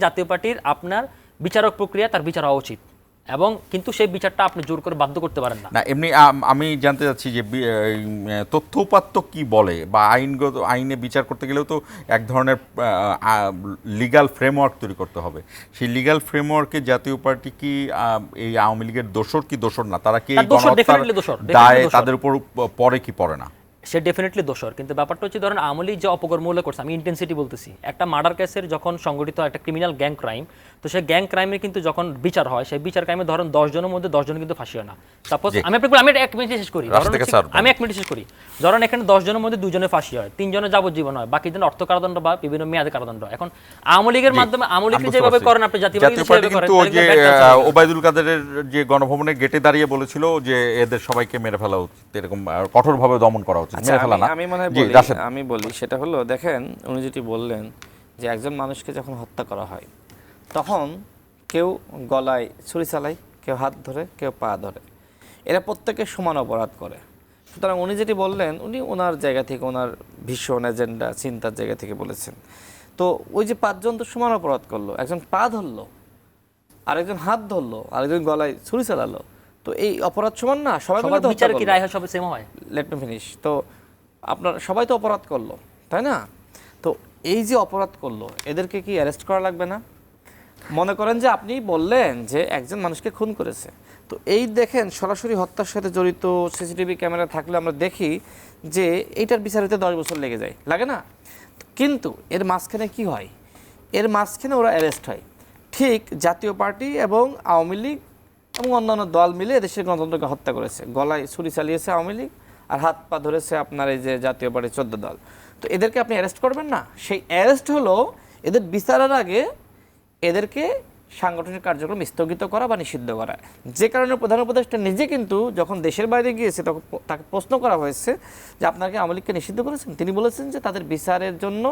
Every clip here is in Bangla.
জাতীয় পার্টির আপনার বিচারক প্রক্রিয়া তার বিচার হওয়া উচিত। এবং কিন্তু সেই বিচারটা আপনি জোর করে বাধ্য করতে পারেন না। না এমনি আমি জানতে চাচ্ছি যে তথ্য উপাত্ত কি বলে? বা আইনগত আইনে বিচার করতে গেলেও তো এক ধরনের লিগ্যাল ফ্রেমওয়ার্ক তৈরি করতে হবে। সেই লিগ্যাল ফ্রেমওয়ার্কে জাতীয় পার্টি কি এই আওয়ামী লীগের দোষর কি দোষর না? তারা কি দায় তাদের উপর পরে কি পড়ে না? সে ডেফিনেটলি দোষর। কিন্তু ব্যাপারটা হচ্ছে ধরেন আমলি যে অপকর্মগুলো করছে আমি ইন্টেন্সিটি বলতেছি। একটা মার্ডার কেসের যখন সংগঠিত হয় একটা ক্রিমিনাল গ্যাং ক্রাইম তো সেই গ্যাং ক্রাইমের কিন্তু যখন বিচার হয় সেই বিচার ক্রাইমে ধরেন দশ জনের মধ্যে দশ জন কিন্তু ফাঁসি হয় না। সাপোজ আমি আপনাকে আমি এক মিনিট শেষ করি। আমি এক মিনিট শেষ করি। ধরেন এখানে দশ জনের মধ্যে দুজনে ফাঁসি হয় তিনজনের যাবজ্জীবন হয় বাকি জন অর্থ কারাদণ্ড বা বিভিন্ন মেয়াদে কারাদণ্ড এখন আওয়ামী লীগের মাধ্যমে আওয়ামী লীগ যেভাবে করেন আপনি জাতীয় ওবায়দুল কাদেরের যে গণভবনের গেটে দাঁড়িয়ে বলেছিল যে এদের সবাইকে মেরে ফেলা উচিত এরকম কঠোরভাবে দমন করা উচিত। আচ্ছা, মনে হয়। আমি বলি সেটা হলো দেখেন উনি যেটি বললেন যে একজন মানুষকে যখন হত্যা করা হয় তখন কেউ গলায় ছুরি চালায় কেউ হাত ধরে কেউ পা ধরে। এরা প্রত্যেকে সমান অপরাধ করে। সুতরাং উনি যেটি বললেন উনি ওনার জায়গা থেকে ওনার ভীষণ এজেন্ডা চিন্তার জায়গা থেকে বলেছেন। তো ওই যে পাঁচজন তো সমান অপরাধ করল একজন পা ধরলো আরেকজন হাত ধরলো আরেকজন গলায় ছুরি চালালো তো এই অপরাধ সমান না? সবাই সবার তো বিচার কি রায় হয় সব সেম হয়? লেট মি ফিনিশ তো আপনার সবাই তো অপরাধ করল তাই না? তো এই যে অপরাধ করল এদেরকে কি অ্যারেস্ট করা লাগবে না? মনে করেন যে আপনি বললেন যে একজন মানুষকে খুন করেছে। তো এই দেখেন সরাসরি হত্যার সাথে জড়িত সিসিটিভি ক্যামেরা থাকলে আমরা দেখি যে এইটার বিচার হতে দশ বছর লেগে যায়। লাগে না? কিন্তু এর মাঝখানে কি হয়? এর মাঝখানে ওরা অ্যারেস্ট হয়। ঠিক জাতীয় পার্টি এবং আওয়ামী লীগ এবং অন্যান্য দল মিলে দেশের গণতন্ত্রকে হত্যা করেছে। গলায় ছুরি চালিয়েছে আওয়ামী লীগ আর হাত পা ধরেছে আপনার এই যে জাতীয় পার্টির চোদ্দ দল। তো এদেরকে আপনি অ্যারেস্ট করবেন না? সেই অ্যারেস্ট হলো এদের বিচারের আগে এদেরকে সাংগঠনিক কার্যক্রম স্থগিত করা বা নিষিদ্ধ করা। যে কারণে প্রধান উপদেষ্টা নিজে কিন্তু যখন দেশের বাইরে গিয়েছে তখন তাকে প্রশ্ন করা হয়েছে যে আপনাকে আওয়ামী লীগকে নিষিদ্ধ করেছেন? তিনি বলেছেন যে, তাদের বিচারের জন্য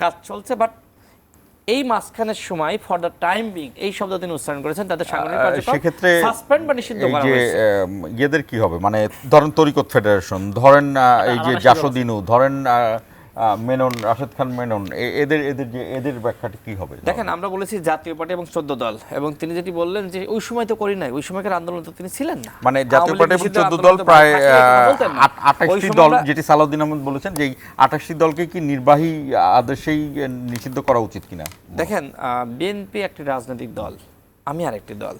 কাজ চলছে বাট এই মাঝখানের সময় ফর দ্য টাইম বিং এই শব্দ তিনি উচ্চারণ করেছেন তাদের সাংগঠনিক কার্যক্রম সেক্ষেত্রে সাসপেন্ড বা নিষিদ্ধ করা যে হয়েছে। ইয়েদের কি হবে? মানে ধরেন তরিকত ফেডারেশন ধরেন এই যে আলাদা জাসদিনু ধরেন মেনন রাশেদ খান মেনন এদের এদের যে এদের ব্যাখ্যাটা কি হবে? দেখেন আমরা বলেছি জাতীয় পার্টি এবং চোদ্দ দল এবং তিনি যেটি বললেন যে ওই সময় তো করি নাই ওই সময়কার আন্দোলন তো তিনি ছিলেন না। মানে জাতীয় পার্টি এবং চোদ্দ দল প্রায় আঠাশটি দল যেটি সালাউদ্দিন আহমদ বলেছেন যে আঠাশটি দলকে কি নির্বাহী আদেশেই নিষিদ্ধ করা উচিত কিনা? দেখেন বিএনপি একটি রাজনৈতিক দল আমি আরেকটি দল।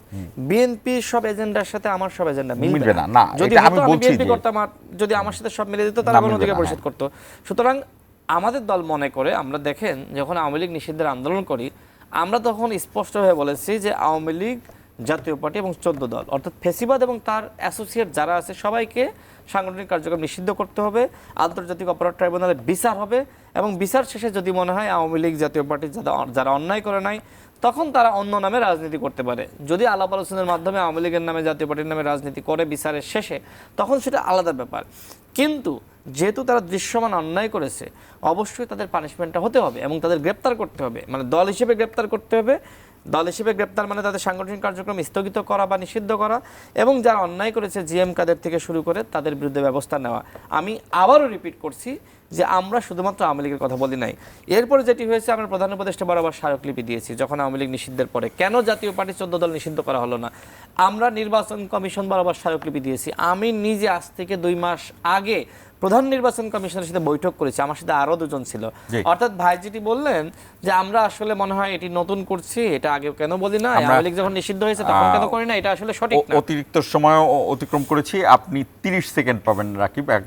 বিএনপি সব এজেন্ডার সাথে আমার সব এজেন্ডা মিলবে না, যদি আমি বিএনপি করতাম যদি আমার সাথে সব মিলে দিত তাহলে না, পরিষদ। করতো। সুতরাং আমাদের দল মনে করে, আমরা দেখেন যখন আওয়ামী লীগ নিষিদ্ধের আন্দোলন করি, আমরা তখন স্পষ্টভাবে বলেছি যে আওয়ামী লীগ জাতীয় পার্টি এবং চোদ্দ দল, অর্থাৎ ফেসিবাদ এবং তার অ্যাসোসিয়েট যারা আছে সবাইকে সাংগঠনিক কার্যক্রম নিষিদ্ধ করতে হবে, আন্তর্জাতিক অপরাধ ট্রাইব্যুনালে বিচার হবে এবং বিচার শেষে যদি মনে হয় আওয়ামী লীগ জাতীয় পার্টি যারা যারা অন্যায় করে নাই, তখন তারা অন্য নামে রাজনীতি করতে পারে। যদি আলাপ আলোচনার মাধ্যমে আওয়ামী লীগের নামে, জাতীয় পার্টির নামে রাজনীতি করে বিচারের শেষে, তখন সেটা আলাদা ব্যাপার। কিন্তু যেহেতু তারা দৃশ্যমান অন্যায় করেছে, অবশ্যই তাদের পানিশমেন্টটা হতে হবে এবং তাদের গ্রেপ্তার করতে হবে। মানে দল হিসেবে গ্রেপ্তার করতে হবে। দল হিসেবে গ্রেপ্তার মানে তাদের সাংগঠনিক কার্যক্রম স্থগিত করা বা নিষিদ্ধ করা এবং যারা অন্যায় করেছে জিএম কাদের থেকে শুরু করে তাদের বিরুদ্ধে ব্যবস্থা নেওয়া। আমি আবারও রিপিট করছি যে আমরা শুধুমাত্র আওয়ামী লীগের কথা বলি নাই। এরপরে যেটি হয়েছে, আমরা প্রধান উপদেষ্টা বরাবর স্মারকলিপি দিয়েছি, যখন আওয়ামী লীগ নিষিদ্ধের পরে। কেন জাতীয় পার্টি চোদ্দ দল নিষিদ্ধ করা হলো না? আমরা নির্বাচন কমিশন বরাবর স্মারকলিপি দিয়েছি। আমি নিজে আজ থেকে দুই মাস আগে প্রধান নির্বাচন কমিশনের সাথে বৈঠক করেছি আমার সাথে আরও দুজন ছিল। অর্থাৎ ভাই যেটি বললেন যে আমরা আসলে মনে হয় এটি নতুন করছি এটা আগে কেন বলি না আওয়ামী লীগ যখন নিষিদ্ধ হয়েছে তখন কেন করি না এটা আসলে সঠিক অতিরিক্ত সময় অতিক্রম করেছি। আপনি 30 সেকেন্ড পাবেন রাকিব। এক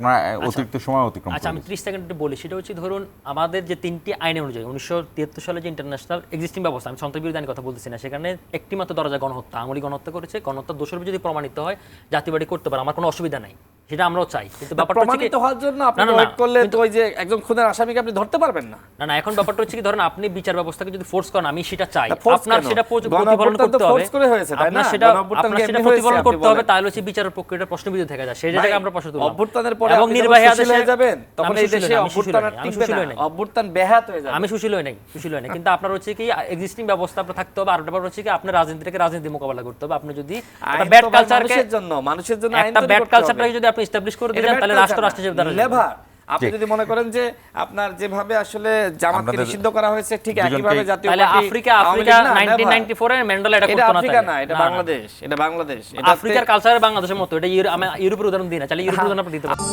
অতিরিক্ত সময় অতিক্রম আচ্ছা আমি করেছি। ত্রিশ সেকেন্ড বলি। সেটা হচ্ছে ধরুন আমাদের যে তিনটি আইন অনুযায়ী উনিশশো তিয়াত্তর সালে যে ইন্টারন্যাশনাল এক্সিস্টিং ব্যবস্থা আমি সন্ত্রাস বিরোধী কথা বলতেছি না সেখানে একটি মাত্র দরজা গণহত্যা। আমলি গণহত্যা করেছে গণহত্যার দোষের যদি প্রমাণিত হয় জাতিবাড়ি করতে পারে আমার কোনো অসুবিধা নাই। সেটা আমরাও চাই। কিন্তু ব্যাপারটা হচ্ছে হওয়ার জন্য আপনি ওয়েট করলে তো ওই যে একজন খুনের আসামিকে আপনি ধরতে পারবেন না। না না এখন ব্যাপারটা হচ্ছে কি ধরেন আপনি বিচার ব্যবস্থাকে যদি ফোর্স করেন আমি সেটা চাই। আপনার সেটা প্রতিফলন করতে হবে। force করে হয়েছে, তাই না? সেটা আপনার সেটা প্রতিফলন করতে হবে তাহলে হচ্ছে বিচারের প্রক্রিয়াটা প্রশ্নবিদ্ধ থেকে যায় সেই জায়গায় আমরা প্রশ্ন তুললাম অভ্যুত্থানের পরে এবং নির্বাহী আদেশে হয়ে যাবেন তখন এই দেশে অভ্যুত্থান টিকবে না অভ্যুত্থান ব্যাহত হয়ে যাবে। আমি সুশীল হই নাই সুশীল হই নাই। কিন্তু আপনার হচ্ছে কি এক্সিস্টিং ব্যবস্থা আপনার থাকতে হবে আর ব্যাপার হচ্ছে কি আপনার রাজনীতিটাকে রাজনীতি মোকাবেলা করতে হবে। আপনি যদি একটা ব্যাড তো কালচারকে মানুষের জন্য মানুষের জন্য একটা ব্যাড কালচারটাকে যদি আপনি এস্টাবলিশ করে দিলেন তাহলে রাষ্ট্র রাষ্ট্র হিসেবে দাঁড়াবে আপনি যদি মনে করেন যে আপনার যেভাবে আসলে জামাতকে নিষিদ্ধ করা হয়েছে ঠিক একইভাবে জাতীয় পার্টি আফ্রিকা আফ্রিকা লীগ না, নাইনটিন never। নাইনটি ফোরে ম্যান্ডেলা এটা করতো না আফ্রিকা না এটা। বাংলাদেশ এটা বাংলাদেশ। এটা আফ্রিকার কালচারে বাংলাদেশের মতো এটা ইউরোপের উদাহরণ দিই না চাইলে ইউরোপের উদাহরণ আপনি দিতে পারেন।